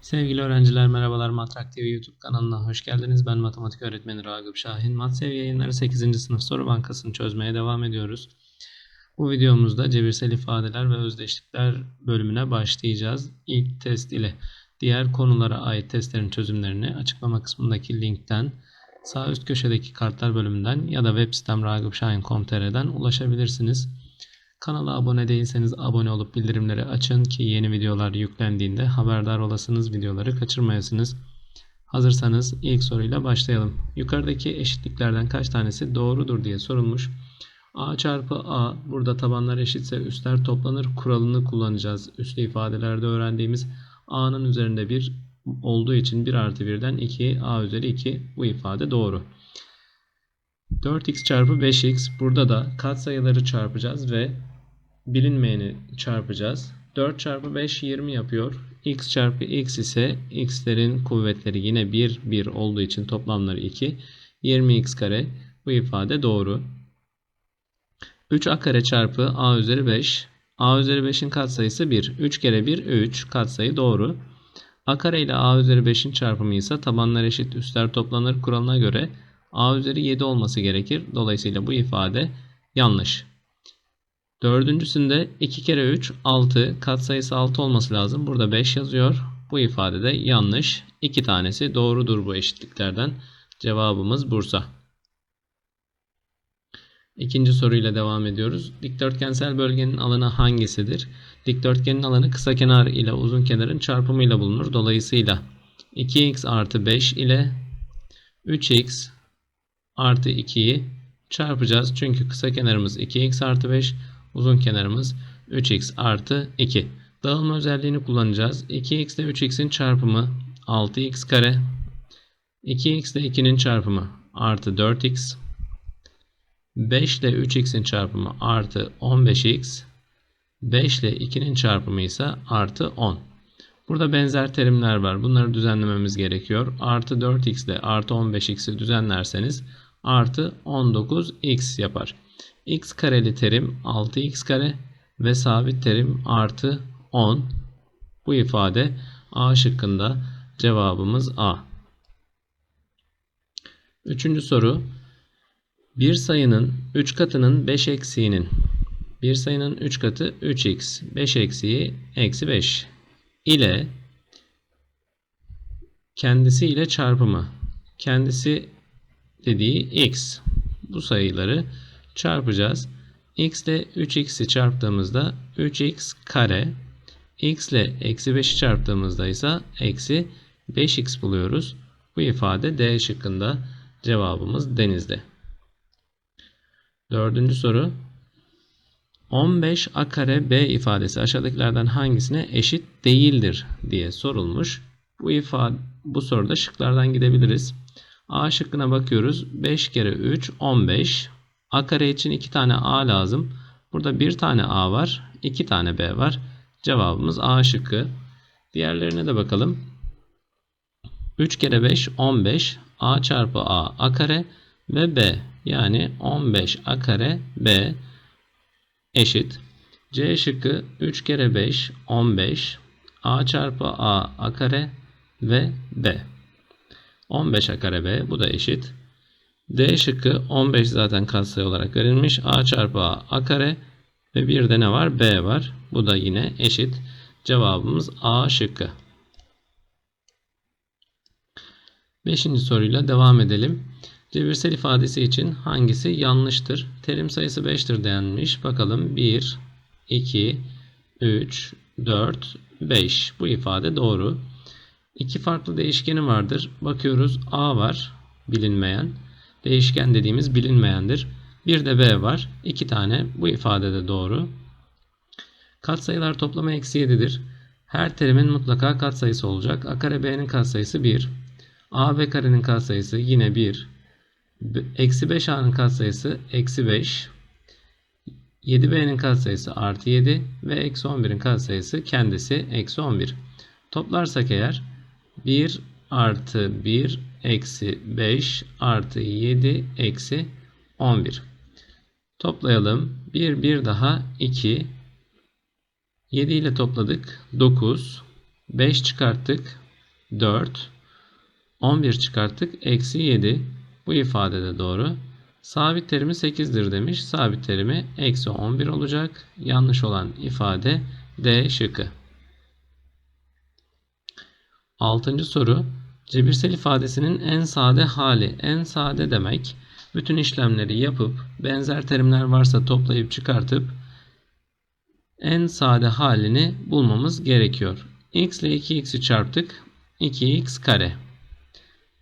Sevgili öğrenciler merhabalar Matrak TV YouTube kanalına hoş geldiniz. Ben matematik öğretmeni Ragıp Şahin. Mat seviye yayınları 8. sınıf soru bankasını çözmeye devam ediyoruz. Bu videomuzda cebirsel ifadeler ve özdeşlikler bölümüne başlayacağız. İlk test ile diğer konulara ait testlerin çözümlerini açıklama kısmındaki linkten sağ üst köşedeki kartlar bölümünden ya da web sitem ragıpşahin.com.tr'den ulaşabilirsiniz. Kanala abone değilseniz abone olup bildirimleri açın ki yeni videolar yüklendiğinde haberdar olasınız videoları kaçırmayasınız. Hazırsanız ilk soruyla başlayalım. Yukarıdaki eşitliklerden kaç tanesi doğrudur diye sorulmuş. A çarpı A burada tabanlar eşitse üstler toplanır kuralını kullanacağız. Üslü ifadelerde öğrendiğimiz A'nın üzerinde 1 olduğu için 1 artı 1'den 2 A üzeri 2 bu ifade doğru. 4x çarpı 5x burada da katsayıları çarpacağız ve bilinmeyeni çarpacağız. 4 çarpı 5 20 yapıyor. x çarpı x ise x'lerin kuvvetleri yine 1 1 olduğu için toplamları 2. 20x kare bu ifade doğru. 3a kare çarpı a üzeri 5. a üzeri 5'in katsayısı 1. 3 kere 1 3 katsayı doğru. a kare ile a üzeri 5'in çarpımı ise tabanlar eşit üstler toplanır kuralına göre a üzeri 7 olması gerekir. Dolayısıyla bu ifade yanlış. Dördüncüsünde 2 kere 3 6 katsayısı 6 olması lazım. Burada 5 yazıyor. Bu ifade de yanlış. 2 tanesi doğrudur bu eşitliklerden. Cevabımız Bursa. İkinci soruyla devam ediyoruz. Dikdörtgensel bölgenin alanı hangisidir? Dikdörtgenin alanı kısa kenar ile uzun kenarın çarpımıyla bulunur. Dolayısıyla 2x artı 5 ile 3x artı 2'yi çarpacağız. Çünkü kısa kenarımız 2x artı 5, uzun kenarımız 3x artı 2. Dağılma özelliğini kullanacağız. 2x ile 3x'in çarpımı 6x kare. 2x ile 2'nin çarpımı artı 4x. 5 ile 3x'in çarpımı artı 15x. 5 ile 2'nin çarpımı ise artı 10. Burada benzer terimler var. Bunları düzenlememiz gerekiyor. Artı 4x ile artı 15x'i düzenlerseniz artı 19x yapar. X kareli terim 6x kare ve sabit terim artı 10. Bu ifade A şıkkında cevabımız A. Üçüncü soru. Bir sayının 3 katının 5 eksiğinin bir sayının 3 katı 3x 5 eksiği eksi 5 ile kendisi ile çarpımı kendisi dediği x. Bu sayıları çarpacağız. x ile 3x'i çarptığımızda 3x kare. x ile eksi 5'i çarptığımızda ise eksi 5x buluyoruz. Bu ifade D şıkkında cevabımız denizde. Dördüncü soru. 15 a kare b ifadesi aşağıdakilerden hangisine eşit değildir diye sorulmuş. Bu ifade bu soruda şıklardan gidebiliriz. A şıkkına bakıyoruz. 5 kere 3 15. A kare için 2 tane A lazım. Burada 1 tane A var. 2 tane B var. Cevabımız A şıkkı. Diğerlerine de bakalım. 3 kere 5 15. A çarpı A A kare ve B. Yani 15 A kare B eşit. C şıkkı 3 kere 5 15. A çarpı A A kare ve B. 15 a kare b bu da eşit. D şıkkı 15 zaten katsayı olarak verilmiş. A çarpı A A kare ve bir de ne var? B var. Bu da yine eşit. Cevabımız A şıkkı. Beşinci soruyla devam edelim. Cebirsel ifadesi için hangisi yanlıştır? Terim sayısı 5'tir denmiş. Bakalım 1, 2, 3, 4, 5. Bu ifade doğru. İki farklı değişkeni vardır. Bakıyoruz A var bilinmeyen. Değişken dediğimiz bilinmeyendir. Bir de B var. İki tane. Bu ifade de doğru. Katsayılar toplamı eksi 7'dir. Her terimin mutlaka katsayısı olacak. A kare B'nin katsayısı 1. A B karenin katsayısı yine 1. Eksi 5A'nın katsayısı eksi 5. 7B'nin katsayısı artı 7 ve eksi 11'in katsayısı kendisi eksi 11. Toplarsak eğer 1 artı 1 eksi 5 artı 7 eksi 11. Toplayalım. 1 1 daha 2. 7 ile topladık. 9. 5 çıkarttık. 4. 11 çıkarttık. Eksi 7. Bu ifade de doğru. Sabit terimi 8'dir demiş. Sabit terimi eksi 11 olacak. Yanlış olan ifade D şıkkı. Altıncı soru. Cebirsel ifadesinin en sade hali. En sade demek bütün işlemleri yapıp benzer terimler varsa toplayıp çıkartıp en sade halini bulmamız gerekiyor. x ile 2x'i çarptık. 2x kare.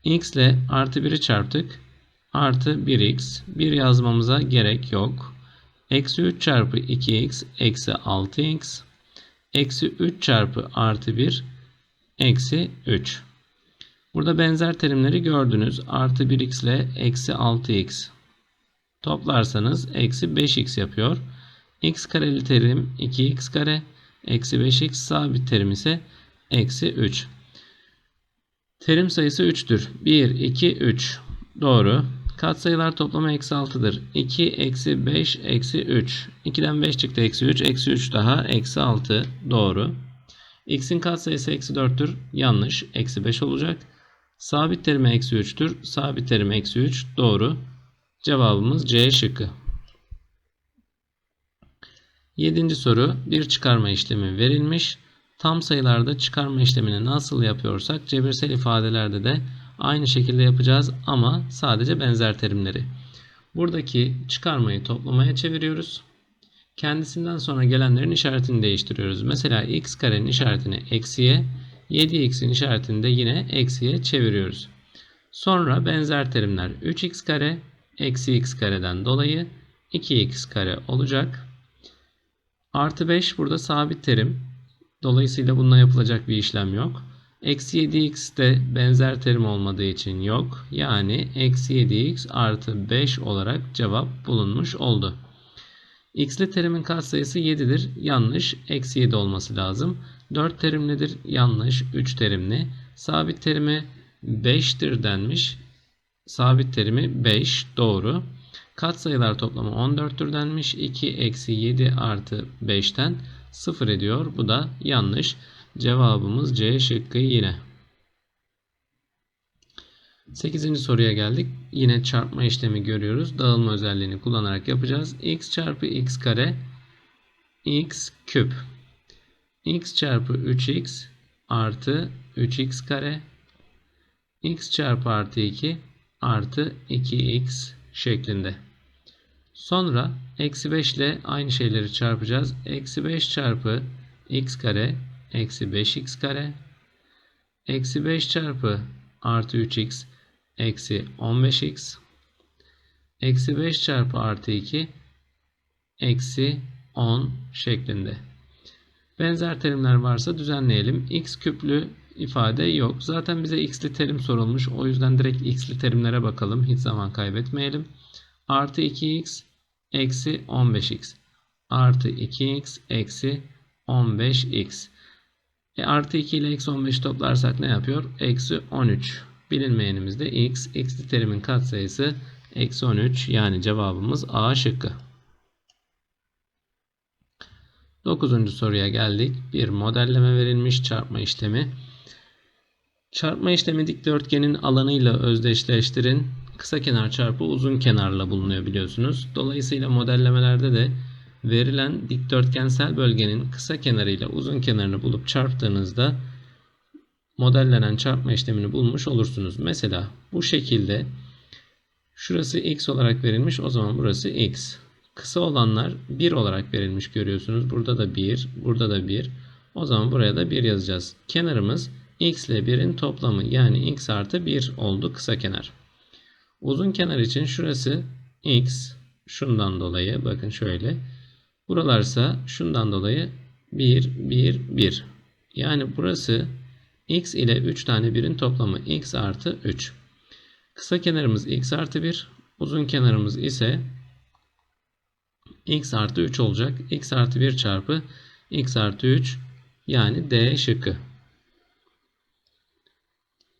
x ile artı 1'i çarptık. Artı 1x. 1 yazmamıza gerek yok. Eksi 3 çarpı 2x eksi 6x. Eksi 3 çarpı artı 1 eksi 3. Burada benzer terimleri gördünüz. Artı 1x ile eksi 6x. Toplarsanız eksi 5x yapıyor. x kareli terim 2x kare. Eksi 5x sabit terim ise eksi 3. Terim sayısı 3'tür. 1, 2, 3. Doğru. Katsayılar toplamı eksi 6'dır. 2, eksi 5, eksi 3. 2'den 5 çıktı eksi 3. Eksi 3 daha eksi 6. Doğru. x'in katsayısı eksi 4'tür. Yanlış. Eksi 5 olacak. Sabit terimi eksi 3'tür. Sabit terim eksi 3. Doğru. Cevabımız C şıkkı. Yedinci soru. Bir çıkarma işlemi verilmiş. Tam sayılarda çıkarma işlemini nasıl yapıyorsak cebirsel ifadelerde de aynı şekilde yapacağız ama sadece benzer terimleri. Buradaki çıkarmayı toplamaya çeviriyoruz. Kendisinden sonra gelenlerin işaretini değiştiriyoruz. Mesela x karenin işaretini eksiye, 7x'in işaretini de yine eksiye çeviriyoruz. Sonra benzer terimler 3x kare eksi x kareden dolayı 2x kare olacak. Artı 5 burada sabit terim. Dolayısıyla bununla yapılacak bir işlem yok. Eksi 7x de benzer terim olmadığı için yok. Yani eksi 7x artı 5 olarak cevap bulunmuş oldu. x'li terimin katsayısı 7'dir. Yanlış. Eksi 7 olması lazım. 4 terimlidir. Yanlış. 3 terimli. Sabit terimi 5'tir denmiş. Sabit terimi 5. Doğru. Katsayılar toplamı 14'tür denmiş. 2 eksi 7 artı 5'ten 0 ediyor. Bu da yanlış. Cevabımız C şıkkı yine. 8. soruya geldik. Yine çarpma işlemi görüyoruz. Dağılma özelliğini kullanarak yapacağız. x çarpı x kare x küp x çarpı 3x artı 3x kare x çarpı artı 2 artı 2x şeklinde. Sonra eksi 5 ile aynı şeyleri çarpacağız. Eksi 5 çarpı x kare eksi 5x kare eksi 5 çarpı artı 3x eksi 15x eksi 5 çarpı artı 2 eksi 10 şeklinde. Benzer terimler varsa düzenleyelim. x küplü ifade yok. Zaten bize x'li terim sorulmuş. O yüzden direkt x'li terimlere bakalım. Hiç zaman kaybetmeyelim. Artı 2x eksi 15x artı 2x eksi 15x. E, artı 2 ile eksi 15 toplarsak ne yapıyor? Eksi 13. Bilinmeyenimiz de x. X'li terimin katsayısı eksi 13. Yani cevabımız A şıkkı. 9. soruya geldik. Bir modelleme verilmiş çarpma işlemi. Çarpma işlemi dikdörtgenin alanıyla özdeşleştirin. Kısa kenar çarpı uzun kenarla bulunuyor biliyorsunuz. Dolayısıyla modellemelerde de verilen dikdörtgensel bölgenin kısa kenarıyla uzun kenarını bulup çarptığınızda modellenen çarpma işlemini bulmuş olursunuz. Mesela bu şekilde şurası x olarak verilmiş o zaman burası x. Kısa olanlar 1 olarak verilmiş görüyorsunuz. Burada da 1, burada da 1. O zaman buraya da 1 yazacağız. Kenarımız x ile 1'in toplamı yani x artı 1 oldu kısa kenar. Uzun kenar için şurası x şundan dolayı bakın şöyle. Buralarsa şundan dolayı 1 1 1. Yani burası x ile 3 tane birin toplamı x artı 3. Kısa kenarımız x artı 1. Uzun kenarımız ise x artı 3 olacak. x artı 1 çarpı x artı 3 yani D şıkkı.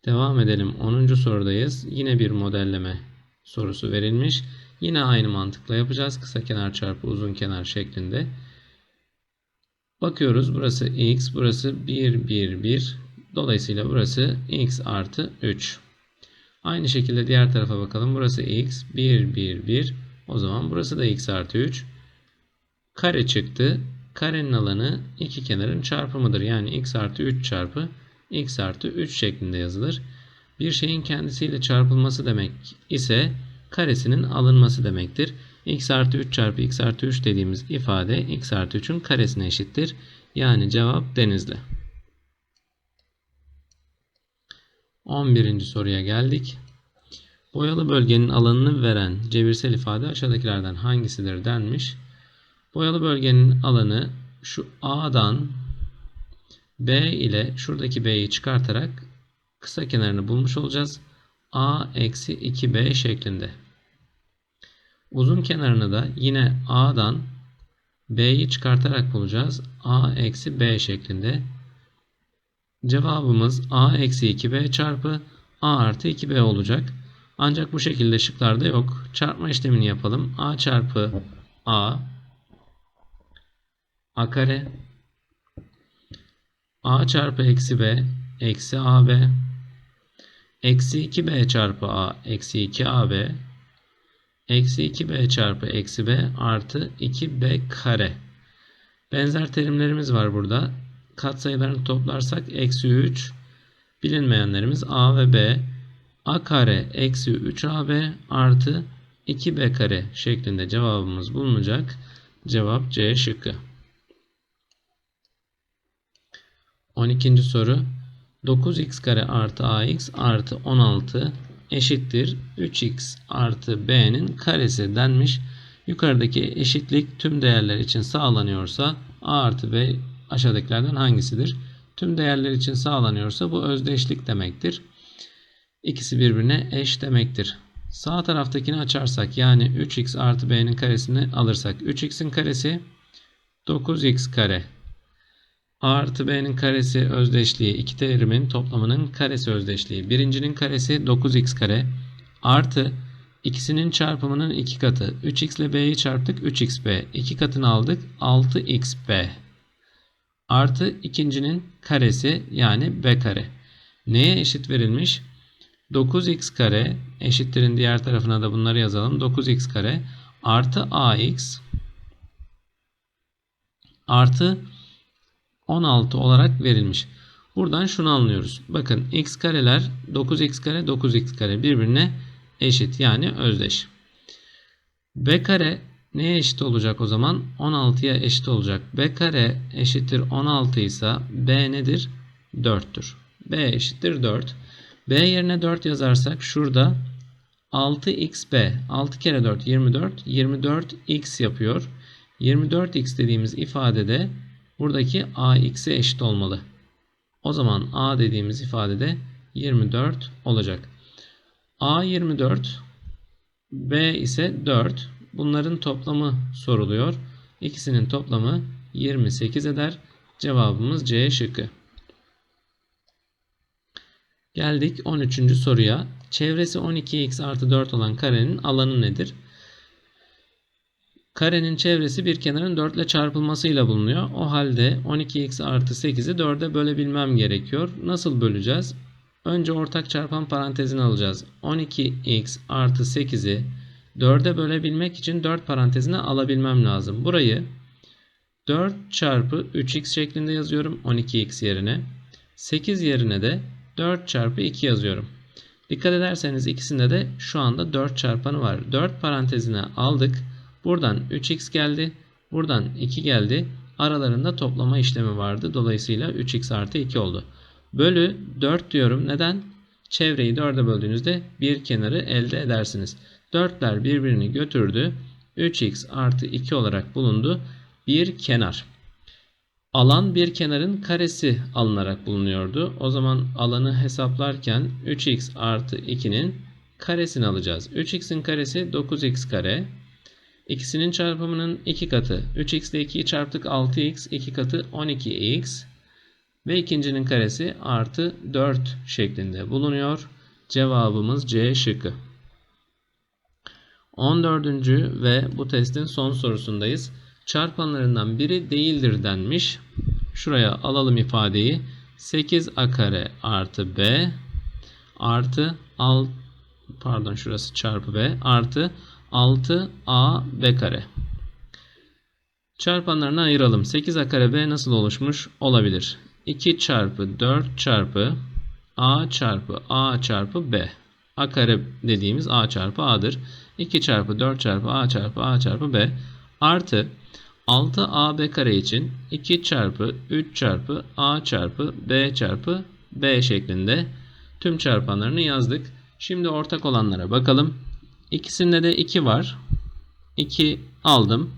Devam edelim. 10. sorudayız. Yine bir modelleme sorusu verilmiş. Yine aynı mantıkla yapacağız. Kısa kenar çarpı uzun kenar şeklinde. Bakıyoruz. Burası x, burası 1, 1, 1. Dolayısıyla burası x artı 3. Aynı şekilde diğer tarafa bakalım. Burası x 1 1 1. O zaman burası da x artı 3. Kare çıktı. Karenin alanı iki kenarın çarpımıdır. Yani x artı 3 çarpı x artı 3 şeklinde yazılır. Bir şeyin kendisiyle çarpılması demek ise karesinin alınması demektir. x artı 3 çarpı x artı 3 dediğimiz ifade x artı 3'ün karesine eşittir. Yani cevap denizli. 11. soruya geldik. Boyalı bölgenin alanını veren cebirsel ifade aşağıdakilerden hangisidir denmiş. Boyalı bölgenin alanı şu A'dan B ile şuradaki B'yi çıkartarak kısa kenarını bulmuş olacağız. A eksi 2B şeklinde. Uzun kenarını da yine A'dan B'yi çıkartarak bulacağız. A eksi B şeklinde. Cevabımız A eksi 2B çarpı A artı 2B olacak. Ancak bu şekilde şıklarda yok. Çarpma işlemini yapalım. A çarpı A A kare A çarpı eksi B eksi AB eksi 2B çarpı A eksi 2AB eksi 2B çarpı eksi B artı 2B kare. Benzer terimlerimiz var burada. Katsayılarını toplarsak eksi 3 bilinmeyenlerimiz A ve B A kare eksi 3AB artı 2B kare şeklinde cevabımız bulunacak. Cevap C şıkkı. 12. soru 9x kare artı ax artı 16 eşittir 3x artı b'nin karesi denmiş. Yukarıdaki eşitlik tüm değerler için sağlanıyorsa a artı b aşağıdakilerden hangisidir? Tüm değerler için sağlanıyorsa bu özdeşlik demektir. İkisi birbirine eş demektir. Sağ taraftakini açarsak yani 3x artı b'nin karesini alırsak 3x'in karesi 9x kare A artı B'nin karesi özdeşliği iki terimin toplamının karesi özdeşliği. Birincinin karesi 9x kare artı ikisinin çarpımının iki katı. 3x ile B'yi çarptık 3xB. iki katını aldık 6xB. Artı ikincinin karesi yani B kare. Neye eşit verilmiş? 9x kare eşittirin diğer tarafına da bunları yazalım. 9x kare artı ax artı 16 olarak verilmiş. Buradan şunu anlıyoruz. Bakın x kareler 9x kare 9x kare birbirine eşit yani özdeş. b kare neye eşit olacak o zaman? 16'ya eşit olacak. b kare eşittir 16 ise b nedir? 4'tür. b eşittir 4. b yerine 4 yazarsak şurada 6xb 6 kere 4 24 24x yapıyor. 24x dediğimiz ifadede buradaki ax'e eşit olmalı. O zaman a dediğimiz ifadede 24 olacak. a 24 b ise 4. Bunların toplamı soruluyor. İkisinin toplamı 28 eder. Cevabımız C şıkkı. Geldik 13. soruya. Çevresi 12x artı 4 olan karenin alanı nedir? Karenin çevresi bir kenarın 4 ile çarpılmasıyla bulunuyor. O halde 12x artı 8'i 4'e bölebilmem gerekiyor. Nasıl böleceğiz? Önce ortak çarpan parantezini alacağız. 12x artı 8'i 4'e bölebilmek için 4 parantezine alabilmem lazım. Burayı 4 çarpı 3x şeklinde yazıyorum 12x yerine. 8 yerine de 4 çarpı 2 yazıyorum. Dikkat ederseniz ikisinde de şu anda 4 çarpanı var. 4 parantezine aldık. Buradan 3x geldi. Buradan 2 geldi. Aralarında toplama işlemi vardı. Dolayısıyla 3x artı 2 oldu. Bölü 4 diyorum. Neden? Çevreyi 4'e böldüğünüzde bir kenarı elde edersiniz. 4'ler birbirini götürdü. 3x artı 2 olarak bulundu. Bir kenar. Alan bir kenarın karesi alınarak bulunuyordu. O zaman alanı hesaplarken 3x artı 2'nin karesini alacağız. 3x'in karesi 9x kare. İkisinin çarpımının 2 katı. 3x ile 2'yi çarptık 6x. 2 katı 12x. Ve ikincinin karesi artı 4 şeklinde bulunuyor. Cevabımız C şıkkı. 14. ve bu testin son sorusundayız. Çarpanlarından biri değildir denmiş. Şuraya alalım ifadeyi. 8a kare artı b artı 6 pardon şurası çarpı b artı 6ab kare. Çarpanlarını ayıralım. 8a kare b nasıl oluşmuş olabilir? 2 çarpı 4 çarpı a çarpı a çarpı b. a kare dediğimiz a çarpı a'dır. 2 çarpı 4 çarpı a çarpı a çarpı b artı 6ab kare için 2 çarpı 3 çarpı a çarpı b çarpı b şeklinde tüm çarpanlarını yazdık. Şimdi ortak olanlara bakalım. İkisinde de 2 var. 2 aldım.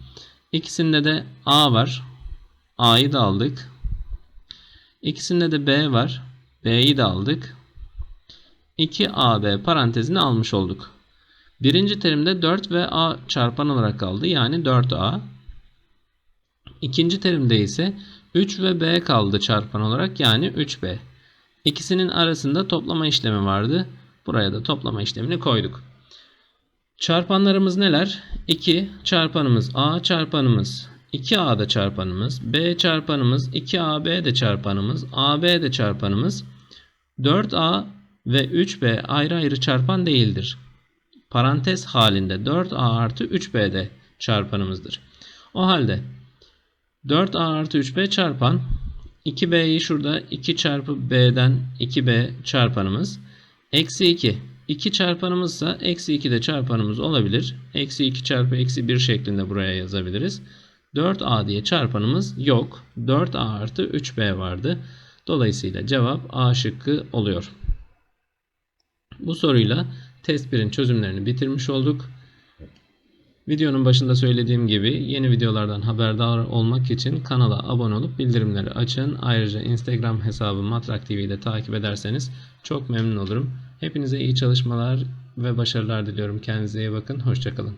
İkisinde de a var. a'yı da aldık. İkisinde de b var. b'yi de aldık. 2ab parantezini almış olduk. Birinci terimde 4 ve a çarpan olarak kaldı. Yani 4a. İkinci terimde ise 3 ve b kaldı çarpan olarak yani 3b. İkisinin arasında toplama işlemi vardı. Buraya da toplama işlemini koyduk. Çarpanlarımız neler? 2 çarpanımız a çarpanımız 2a da çarpanımız b çarpanımız 2ab de çarpanımız ab de çarpanımız 4a ve 3b ayrı ayrı çarpan değildir. Parantez halinde 4a artı 3b de çarpanımızdır. O halde 4a artı 3b çarpan 2b'yi şurada 2 çarpı b'den 2b çarpanımız. Eksi 2. 2 çarpanımızsa eksi 2 de çarpanımız olabilir. Eksi 2 çarpı eksi 1 şeklinde buraya yazabiliriz. 4a diye çarpanımız yok. 4a artı 3b vardı. Dolayısıyla cevap A şıkkı oluyor. Bu soruyla test 1'in çözümlerini bitirmiş olduk. Videonun başında söylediğim gibi yeni videolardan haberdar olmak için kanala abone olup bildirimleri açın. Ayrıca Instagram hesabı Matrak TV'yi de takip ederseniz çok memnun olurum. Hepinize iyi çalışmalar ve başarılar diliyorum. Kendinize iyi bakın. Hoşçakalın.